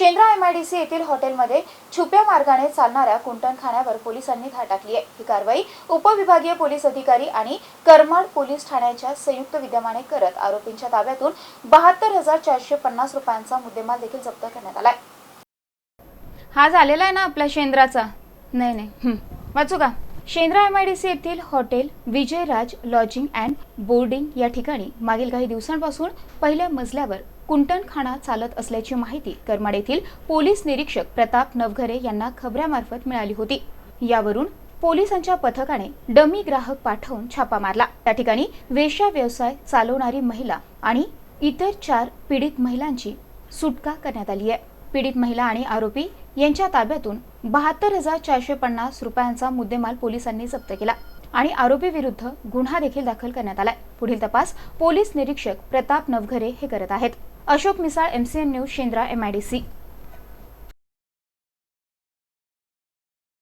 Shendra MIDC येथील हॉटेलमध्ये छुप्या मार्गाने चालणाऱ्या कुंटणखान्यावर पोलिसांनी धाड टाकली आहे. ही कारवाई उपविभागीय पोलीस अधिकारी आणि करमाड पोलीस ठाण्याच्या संयुक्त विद्यमाने करत आरोपींच्या ताब्यातून बहात्तर हजार चारशे पन्नास रुपयांचा मुद्देमाल देखील जप्त करण्यात आलाय. हा झालेला आहे ना आपला शेंद्राचा नाही नाही. वाचू का? Shendra M I D C येथील hotel Vijayraj lodging and boarding या ठिकाणी मागील काही दिवसांपासून पहिल्या मजल्यावर कुंटणखाना चालत असल्याची माहिती करमाड येथील पोलीस निरीक्षक प्रताप नवघरे यांना खबऱ्यामार्फत मिळाली होती. यावरून पोलिसांच्या पथकाने डमी ग्राहक पाठवून छापा मारला. त्या ठिकाणी वेश्या व्यवसाय चालवणारी महिला आणि इतर चार पीडित महिलांची सुटका करण्यात आली आहे. पीडित महिला आणि आरोपी यांच्या ताब्यातून बहात्तर हजार चारशे पन्नास रुपयांचा मुद्देमाल पोलिसांनी जप्त केला आणि आरोपी विरुद्ध गुन्हा देखील दाखल करण्यात आलाय. पुढील तपास पोलीस निरीक्षक प्रताप नवघरे हे करत आहेत. Ashok Misal MCN news Shendra MIDC